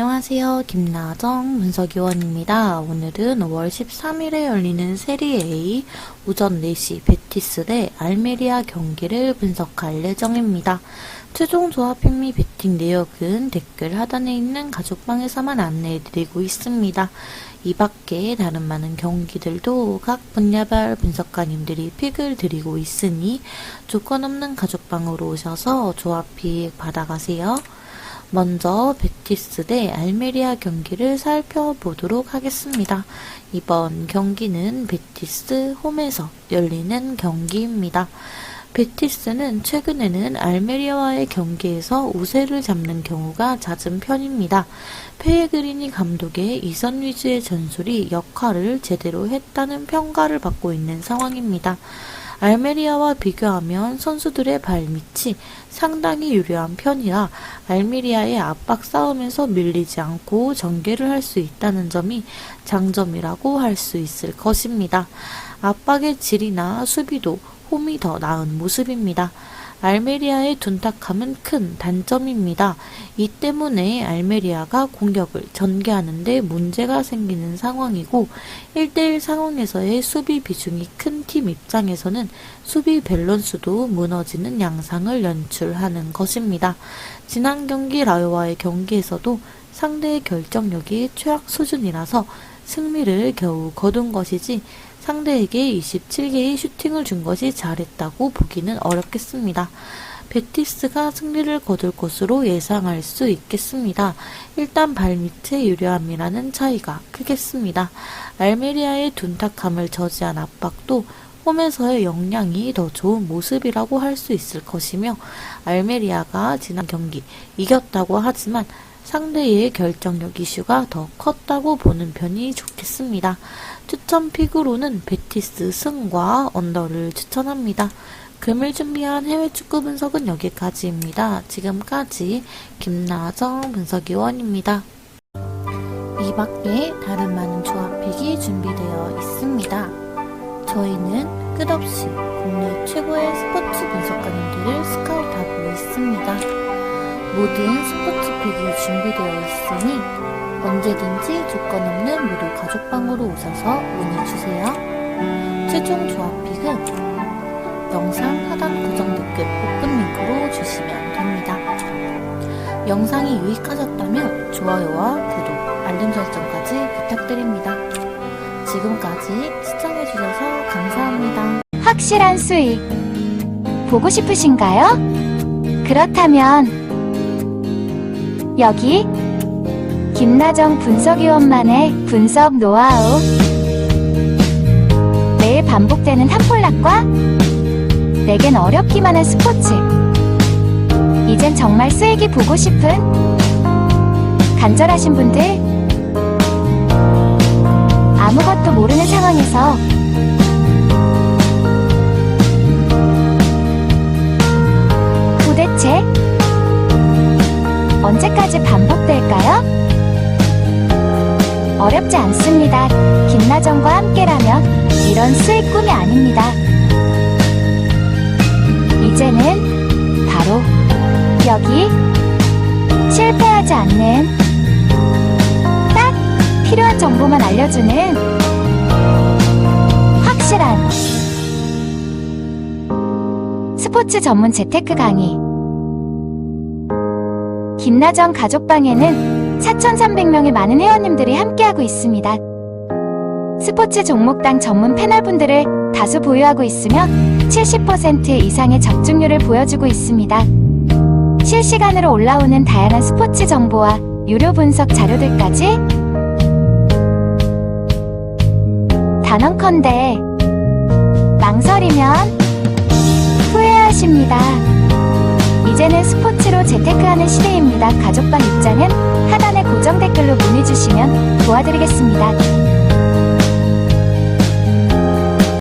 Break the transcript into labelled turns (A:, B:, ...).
A: 안녕하세요. 김나정 분석위원입니다. 오늘은 5월 13일에 열리는 세리 A 오전 4시 베티스 대 알메리아 경기를 분석할 예정입니다. 최종 조합 핑미 베팅 내역은 댓글 하단에 있는 가족방에서만 안내해드리고 있습니다. 이 밖에 다른 많은 경기들도 각 분야별 분석가님들이 픽을 드리고 있으니 조건 없는 가족방으로 오셔서 조합 픽 받아가세요. 먼저 베티스 대 알메리아 경기를 살펴보도록 하겠습니다. 이번 경기는 베티스 홈에서 열리는 경기입니다. 베티스는 최근에는 알메리아와의 경기에서 우세를 잡는 경우가 잦은 편입니다. 페에그리니 감독의 이선 위주의 전술이 역할을 제대로 했다는 평가를 받고 있는 상황입니다. 알메리아와 비교하면 선수들의 발밑이 상당히 유리한 편이라 알메리아의 압박 싸움에서 밀리지 않고 전개를 할 수 있다는 점이 장점이라고 할 수 있을 것입니다. 압박의 질이나 수비도 홈이 더 나은 모습입니다. 알메리아의 둔탁함은 큰 단점입니다. 이 때문에 알메리아가 공격을 전개하는데 문제가 생기는 상황이고 1대1 상황에서의 수비 비중이 큰 팀 입장에서는 수비 밸런스도 무너지는 양상을 연출하는 것입니다. 지난 경기 라요와의 경기에서도 상대의 결정력이 최악 수준이라서 승리를 겨우 거둔 것이지 상대에게 27개의 슈팅을 준 것이 잘했다고 보기는 어렵겠습니다. 베티스가 승리를 거둘 것으로 예상할 수 있겠습니다. 일단 발밑의 유리함이라는 차이가 크겠습니다. 알메리아의 둔탁함을 저지한 압박도 홈에서의 역량이 더 좋은 모습이라고 할 수 있을 것이며 알메리아가 지난 경기 이겼다고 하지만 상대의 결정력 이슈가 더 컸다고 보는 편이 좋겠습니다. 추천 픽으로는 베티스 승과 언더를 추천합니다. 금을 준비한 해외 축구 분석은 여기까지입니다. 지금까지 김나정 분석위원입니다. 이 밖에 다른 많은 조합픽이 준비되어 있습니다. 저희는 끝없이 국내 최고의 스포츠 분석가님들을 스카우트하고 있습니다. 모든 스포츠픽이 준비되어 있으니 언제든지 조건 없는 무료 가족방으로 오셔서 문의주세요. 최종 조합픽은 영상 하단 고정 댓글 오픈 링크로 주시면 됩니다. 영상이 유익하셨다면 좋아요와 구독, 알림 설정까지 부탁드립니다. 지금까지 시청해주셔서 감사합니다.
B: 확실한 수익 보고 싶으신가요? 그렇다면 여기 김나정 분석위원만의 분석 노하우. 매일 반복되는 탑폴락과 내겐 어렵기만 한 스포츠. 이젠 정말 수익이 보고 싶은 간절하신 분들. 아무것도 모르는 상황에서 도대체 언제까지 반복될까요? 어렵지 않습니다. 김나정과 함께라면 이런 수익 꿈이 아닙니다. 이제는 바로 여기 실패하지 않는 딱 필요한 정보만 알려주는 확실한 스포츠 전문 재테크 강의 김나정 가족방에는 4,300명의 많은 회원님들이 함께하고 있습니다. 스포츠 종목당 전문 패널분들을 다수 보유하고 있으며 70% 이상의 적중률을 보여주고 있습니다. 실시간으로 올라오는 다양한 스포츠 정보와 유료 분석 자료들까지 단언컨대 망설이면 후회하십니다. 이제는 스포츠로 재테크하는 시대입니다. 가족방 입장은 하단의 고정 댓글로 문의 주시면 도와드리겠습니다.